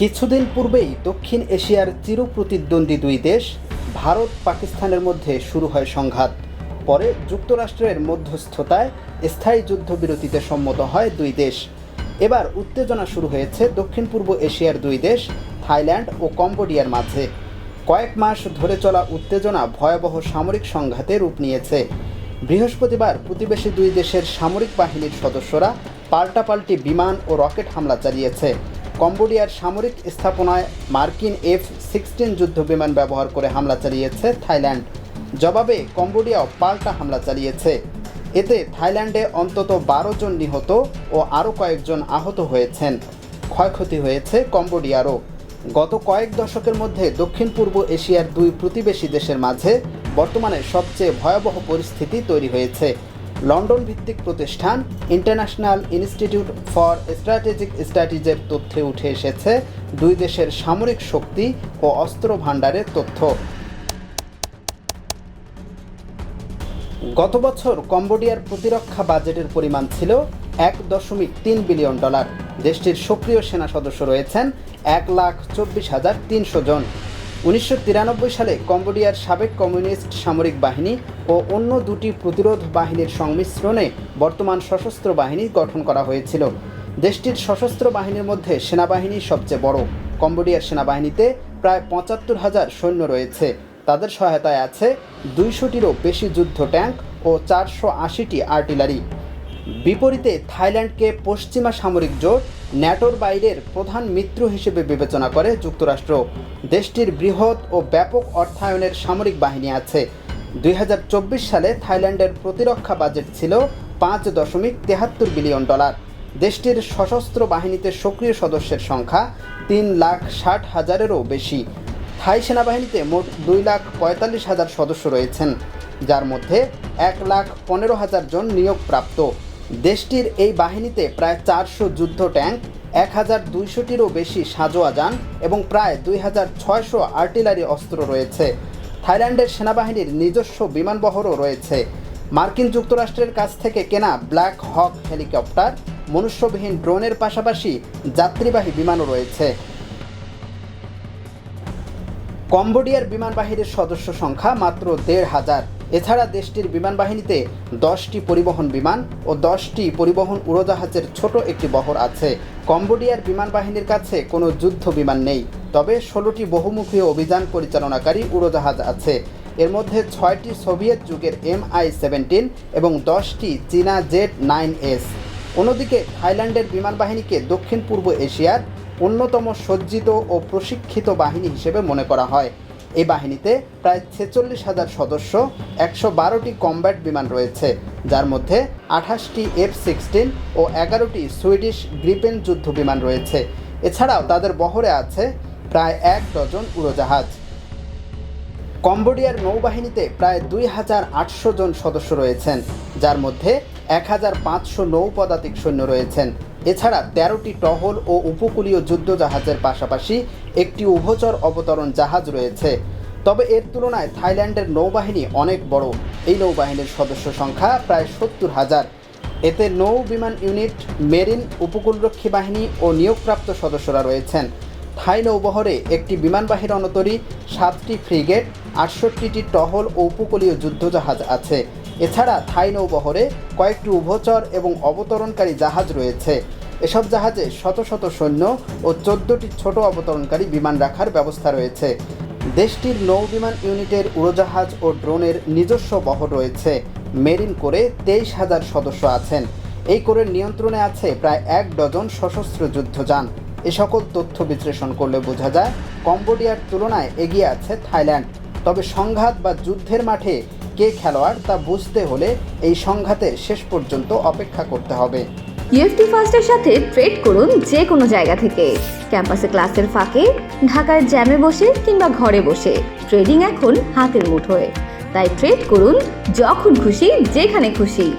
কিছুদিন পূর্বেই দক্ষিণ এশিয়ার চিরপ্রতিদ্বন্দ্বী দুই দেশ, ভারত পাকিস্তানের মধ্যে শুরু হয় সংঘাত। পরে যুক্তরাষ্ট্রের মধ্যস্থতায় স্থায়ী যুদ্ধবিরতিতে সম্মত হয় দুই দেশ। এবার উত্তেজনা শুরু হয়েছে দক্ষিণ পূর্ব এশিয়ার দুই দেশ, থাইল্যান্ড ও কম্বোডিয়ার মাঝে। কয়েক মাস ধরে চলা উত্তেজনা ভয়াবহ সামরিক সংঘাতে রূপ নিয়েছে। বৃহস্পতিবার প্রতিবেশী দুই দেশের সামরিক বাহিনীর সদস্যরা পাল্টাপাল্টি বিমান ও রকেট হামলা চালিয়েছে। কম্বোডিয়ার সামরিক স্থাপনায় মার্কিন এফ সিক্সটিন যুদ্ধ বিমান ব্যবহার করে হামলা চালিয়েছে থাইল্যান্ড। জবাবে, কম্বোডিয়াও পাল্টা হামলা চালিয়েছে। এতে থাইল্যান্ডে অন্তত বারো জন নিহত ও আরও কয়েকজন আহত হয়েছেন। ক্ষয়ক্ষতি হয়েছে কম্বোডিয়ারও। গত কয়েক দশকের মধ্যে দক্ষিণ পূর্ব এশিয়ার দুই প্রতিবেশী দেশের মাঝে বর্তমানে সবচেয়ে ভয়াবহ পরিস্থিতি তৈরি হয়েছে। লন্ডন ভিত্তিক প্রতিষ্ঠান ইন্টারন্যাশনাল ইনস্টিটিউট ফর স্ট্র্যাটেজিক স্টাডিজের তথ্যে উঠে এসেছে দুই দেশের সামরিক শক্তি ও অস্ত্র ভাণ্ডারের তথ্য। গত বছর কম্বোডিয়ার প্রতিরক্ষা বাজেটের পরিমাণ ছিল এক দশমিক তিন বিলিয়ন ডলার। দেশটির সক্রিয় সেনা সদস্য রয়েছেন এক লাখ চব্বিশ হাজার তিনশো জন। উনিশশো তিরানব্বই সালে কম্বোডিয়ার সাবেক কমিউনিস্ট সামরিক বাহিনী ও অন্য দুটি প্রতিরোধ বাহিনীর সংমিশ্রণে বর্তমান সশস্ত্র বাহিনী গঠন করা হয়েছিল। দেশটির সশস্ত্র বাহিনীর মধ্যে সেনাবাহিনী সবচেয়ে বড়। কম্বোডিয়ার সেনাবাহিনীতে প্রায় পঁচাত্তর হাজার সৈন্য রয়েছে। তাদের সহায়তায় আছে দুইশোটিরও বেশি যুদ্ধ ট্যাঙ্ক ও চারশো আশিটি আর্টিলারি। বিপরীতে থাইল্যান্ডকে পশ্চিমা সামরিক জোট, ন্যাটোর বাইরের প্রধান মিত্র হিসেবে বিবেচনা করে যুক্তরাষ্ট্র। দেশটির বৃহৎ ও ব্যাপক অর্থায়নের সামরিক বাহিনী আছে। দুই হাজার চব্বিশ সালে থাইল্যান্ডের প্রতিরক্ষা বাজেট ছিল পাঁচ দশমিক তেহাত্তর বিলিয়ন ডলার। দেশটির সশস্ত্র বাহিনীতে সক্রিয় সদস্যের সংখ্যা তিন লাখ ষাট হাজারেরও বেশি। থাই সেনাবাহিনীতে মোট দুই লাখ পঁয়তাল্লিশ হাজার সদস্য রয়েছেন, যার মধ্যে এক লাখ পনেরো হাজার জন নিয়োগপ্রাপ্ত। দেশটির এই বাহিনীতে প্রায় চারশো যুদ্ধ ট্যাঙ্ক, এক হাজার দুইশোটিরও বেশি সাজোয়া যান এবং প্রায় দুই হাজার ছয়শো আর্টিলারি অস্ত্র রয়েছে। থাইল্যান্ডের সেনাবাহিনীর নিজস্ব বিমানবহরও রয়েছে। মার্কিন যুক্তরাষ্ট্রের কাছ থেকে কেনা ব্ল্যাক হক হেলিকপ্টার, মনুষ্যবিহীন ড্রোনের পাশাপাশি যাত্রীবাহী বিমানও রয়েছে। কম্বোডিয়ার বিমান বাহিনীর সদস্য সংখ্যা মাত্র দেড় হাজার। এছাড়া দেশটির বিমান বাহিনীতে দশটি পরিবহন বিমান ও দশটি পরিবহন উড়োজাহাজের ছোট একটি বহর আছে। কম্বোডিয়ার বিমান বাহিনীর কাছে কোনো যুদ্ধ বিমান নেই, তবে ষোলোটি বহুমুখী অভিযান পরিচালনাকারী উড়োজাহাজ আছে। এর মধ্যে ছয়টি সোভিয়েত যুগের এম আই সেভেন্টিন এবং দশটি চীনা জেড নাইন এস। অন্যদিকে থাইল্যান্ডের বিমান বাহিনীকে দক্ষিণ পূর্ব এশিয়ার অন্যতম সজ্জিত ও প্রশিক্ষিত বাহিনী হিসেবে মনে করা হয়। এই বাহিনীতে প্রায় ছেচল্লিশ হাজার সদস্য, একশো বারোটি কম্ব্যাট বিমান রয়েছে, যার মধ্যে আঠাশটি এফ সিক্সটিন ও এগারোটি সুইডিশ গ্রিপেন যুদ্ধ বিমান রয়েছে। এছাড়াও তাদের বহরে আছে প্রায় এক ডজন উড়োজাহাজ। কম্বোডিয়ার নৌবাহিনীতে প্রায় দুই হাজার আটশো জন সদস্য রয়েছেন, যার মধ্যে এক হাজার পাঁচশো নৌ পদাতিক সৈন্য রয়েছেন। এছাড়া তেরোটি টহল ও উপকূলীয় যুদ্ধ জাহাজের পাশাপাশি একটি উভচর অবতরণ জাহাজ রয়েছে। তবে এর তুলনায় থাইল্যান্ডের নৌবাহিনী অনেক বড়। এই নৌবাহিনীর সদস্য সংখ্যা প্রায় সত্তর হাজার। এতে নৌ বিমান ইউনিট, মেরিন উপকূলরক্ষী বাহিনী ও নিয়োগপ্রাপ্ত সদস্যরা রয়েছেন। থাই নৌবহরে একটি বিমানবাহী রণতরী, সাতটি ফ্রিগেট, আটষট্টিটি টহল ও উপকূলীয় যুদ্ধজাহাজ আছে। এছাড়া থাই নৌবহরে কয়েকটি উভচর এবং অবতরণকারী জাহাজ রয়েছে। এসব জাহাজে শত শত সৈন্য ও চোদ্দটি ছোট অবতরণকারী বিমান রাখার ব্যবস্থা রয়েছে। দেশটির নৌ বিমান ইউনিটের উড়োজাহাজ ও ড্রোনের নিজস্ব বহর রয়েছে। মেরিন করে তেইশ হাজার সদস্য আছেন। এই কোরের নিয়ন্ত্রণে আছে প্রায় এক ডজন সশস্ত্র যুদ্ধযান। এ সকল তথ্য বিশ্লেষণ করলে বোঝা যায়, কম্বোডিয়ার তুলনায় এগিয়ে আছে থাইল্যান্ড। তবে সংঘাত বা যুদ্ধের মাঠে কে খেলোয়াড় তা বুঝতে হলে এই সংঘাতের শেষ পর্যন্ত অপেক্ষা করতে হবে। ইউএফটি ফার্স্টের সাথে ট্রেড করুন যে কোনো জায়গা থেকে। ক্যাম্পাসে ক্লাসের ফাঁকে, ঢাকার জ্যামে বসে কিংবা ঘরে বসে। ট্রেডিং এখন হাতের মুঠোয়। তাই ট্রেড করুন যখন খুশি, যেখানে খুশি।